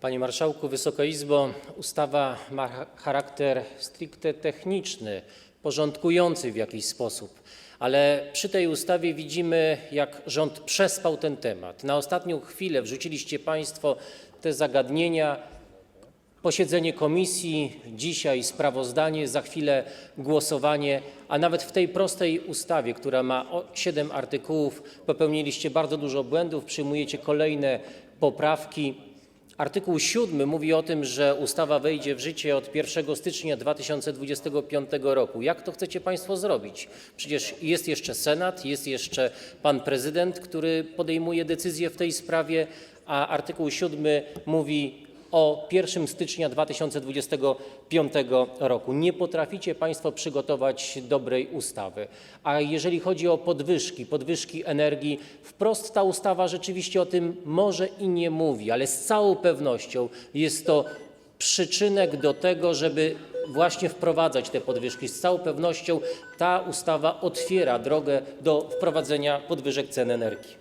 Panie Marszałku, Wysoka Izbo, ustawa ma cha- charakter stricte techniczny, porządkujący w jakiś sposób, ale przy tej ustawie widzimy, jak rząd przespał ten temat. Na ostatnią chwilę wrzuciliście Państwo te zagadnienia, posiedzenie komisji, dzisiaj sprawozdanie, za chwilę głosowanie, a nawet w tej prostej ustawie, która ma o- siedem artykułów, popełniliście bardzo dużo błędów, przyjmujecie kolejne poprawki. Artykuł 7 mówi o tym, że ustawa wejdzie w życie od 1 stycznia 2025 roku. Jak to chcecie Państwo zrobić? Przecież jest jeszcze Senat, jest jeszcze pan prezydent, który podejmuje decyzję w tej sprawie, a artykuł 7 mówi o 1 stycznia 2025 roku. Nie potraficie Państwo przygotować dobrej ustawy. A jeżeli chodzi o podwyżki, podwyżki energii, wprost ta ustawa rzeczywiście o tym może i nie mówi, ale z całą pewnością jest to przyczynek do tego, żeby właśnie wprowadzać te podwyżki. Z całą pewnością ta ustawa otwiera drogę do wprowadzenia podwyżek cen energii.